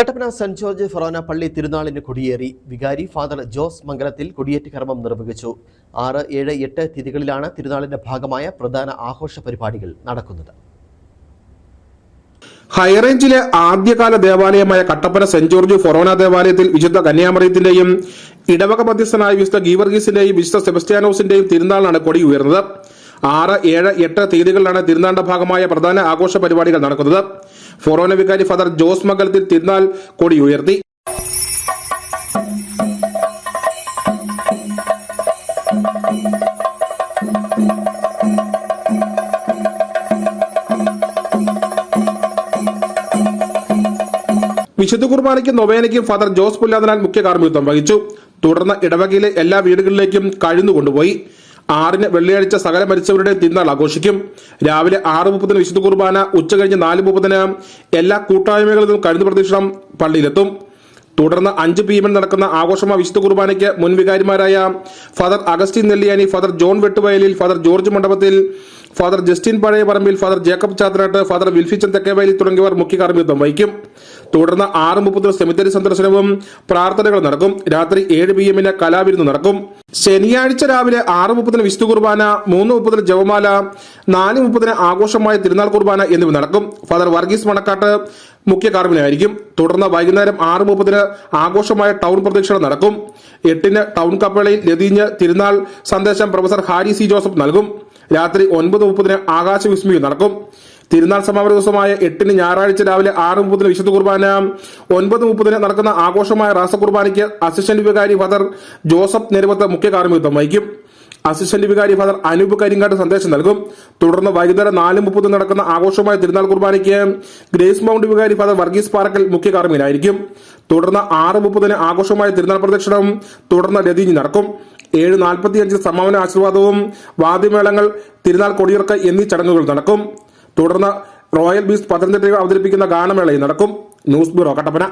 Kattappana saint George ഫൊറോന പള്ളി തിരുനാളിന് കൊടിയേറി. വികാരി ഫാദർ ജോസ് മംഗലത്തിൽ കൊടിയേറ്റ കർമ്മം നിർവഹിച്ചു. ആറ് ഏഴ് എട്ട് തീയതികളിലാണ് തിരുനാളിന്റെ ഭാഗമായ പ്രധാന ആഘോഷ പരിപാടികൾ നടക്കുന്നത്. ഹൈറേഞ്ചിലെ ആദ്യകാല ദേവാലയമായ കട്ടപ്പന സെന്റ് ജോർജ് ഫൊറോന ദേവാലയത്തിൽ വിശുദ്ധ കന്യാമറിയത്തിന്റെയും ഇടവക മധ്യസ്ഥനായ വിശുദ്ധ ഗീവർഗീസിന്റെയും വിശുദ്ധ സെബസ്റ്റ്യാനോസിന്റെയും തിരുനാളാണ് കൊടി ഉയർന്നത്. ആറ് ഏഴ് എട്ട് തീയതികളിലാണ് തിരുനാണ്ട ഭാഗമായ പ്രധാന ആഘോഷ പരിപാടികൾ നടക്കുന്നത്. ഫൊറോന വികാരി ഫാദർ ജോസ് മംഗലത്തിൽ തിരുനാൾ കൊടി ഉയർത്തി. വിശുദ്ധ കുർബാനയ്ക്കും നൊവേനയ്ക്കും ഫാദർ ജോസ് പുല്ലാതനാൽ മുഖ്യ കാർമ്മികത്വം വഹിച്ചു. തുടർന്ന് ഇടവകയിലെ എല്ലാ വീടുകളിലേക്കും കഴിഞ്ഞു കൊണ്ടുപോയി ആറിന് വെള്ളിയാഴ്ച സകല മരിച്ചവരുടെ തിരുനാൾ ആഘോഷിക്കും. രാവിലെ ആറ് മുപ്പതിന് വിശുദ്ധ കുർബാന ഉച്ച കഴിഞ്ഞ് നാല് മുപ്പതിന് എല്ലാ കൂട്ടായ്മകളിൽ നിന്നും കഴിഞ്ഞ പ്രദക്ഷിണം പള്ളിയിലെത്തും. തുടർന്ന് അഞ്ച് പി എമ്മിൽ നടക്കുന്ന ആഘോഷമായ വിശുദ്ധ കുർബാനയ്ക്ക് മുൻവികാരിമാരായ father Augustine Nelliyani father John Vettuvayalil father George Mandapathil father Justin Pazhayaparambil father Jacob Chathanattu father Wilfichan Thekkevayalil തുടങ്ങിയവർ മുഖ്യ കാർമ്മികത്വം വഹിക്കും. തുടർന്ന് ആറ് മുപ്പതിന് സെമിത്തേരി സന്ദർശനവും പ്രാർത്ഥനകൾ നടക്കും. രാത്രി ഏഴ് പി എമ്മിന് കലാവിരുന്ന് നടക്കും. ശനിയാഴ്ച രാവിലെ ആറ് മുപ്പതിന് വിശുദ്ധ കുർബാന മൂന്ന് മുപ്പതിന് ജവമാല നാല് മുപ്പതിന് ആഘോഷമായ തിരുനാൾ കുർബാന എന്നിവ നടക്കും. ഫാദർ വർഗീസ് മണക്കാട്ട് മുഖ്യ കാർമ്മികനായിരിക്കും. തുടർന്ന് വൈകുന്നേരം ആറ് മുപ്പതിന് ആഘോഷമായ ടൗൺ പ്രദക്ഷിണം നടക്കും. എട്ടിന് ടൗൺ കപ്പളയിൽ ലതീഞ്ഞ് തിരുനാൾ സന്ദേശം പ്രൊഫസർ ഹാരി സി ജോസഫ് നൽകും. രാത്രി ഒൻപത് മുപ്പതിന് ആകാശ വിസ്മയം നടക്കും. തിരുനാൾ സമാപന ദിവസമായ എട്ടിന് ഞായറാഴ്ച രാവിലെ ആറ് മുപ്പതിന് വിശുദ്ധ കുർബാന ഒൻപത് മുപ്പതിന് നടക്കുന്ന ആഘോഷമായ റാസ കുർബാനയ്ക്ക് അസിസ്റ്റന്റ് വികാരി ഫാദർ ജോസഫ് നെരുവത്ത് മുഖ്യ കാർമ്മികത്വം വഹിക്കും. അസിസ്റ്റന്റ് വികാരി ഫാദർ അനൂപ് കരിങ്കാട്ട് സന്ദേശം നൽകും. തുടർന്ന് വൈകുന്നേരം നാല് മുപ്പത് നടക്കുന്ന ആഘോഷമായ തിരുനാൾ കുർബാനയ്ക്ക് ഗ്രേസ് മൗണ്ട് വികാരി ഫാദർ വർഗീസ് പാറക്കൽ മുഖ്യ കാർമ്മികനായിരിക്കും. തുടർന്ന് ആറ് മുപ്പതിന് ആഘോഷമായ തിരുനാൾ പ്രദക്ഷിണവും തുടർന്ന് രതിഞ്ഞ് നടക്കും. ഏഴ് നാൽപ്പത്തിയഞ്ച് സമാപന ആശീർവാദവും വാദ്യമേളങ്ങൾ തിരുനാൾ കൊടിയിറക്ക് എന്നീ ചടങ്ങുകൾ നടക്കും. തുടർന്ന് റോയൽ ബീസ് പത്തനംതിട്ടയിൽ അവതരിപ്പിക്കുന്ന ഗാനമേളയും നടക്കും. News bureau Kattappana.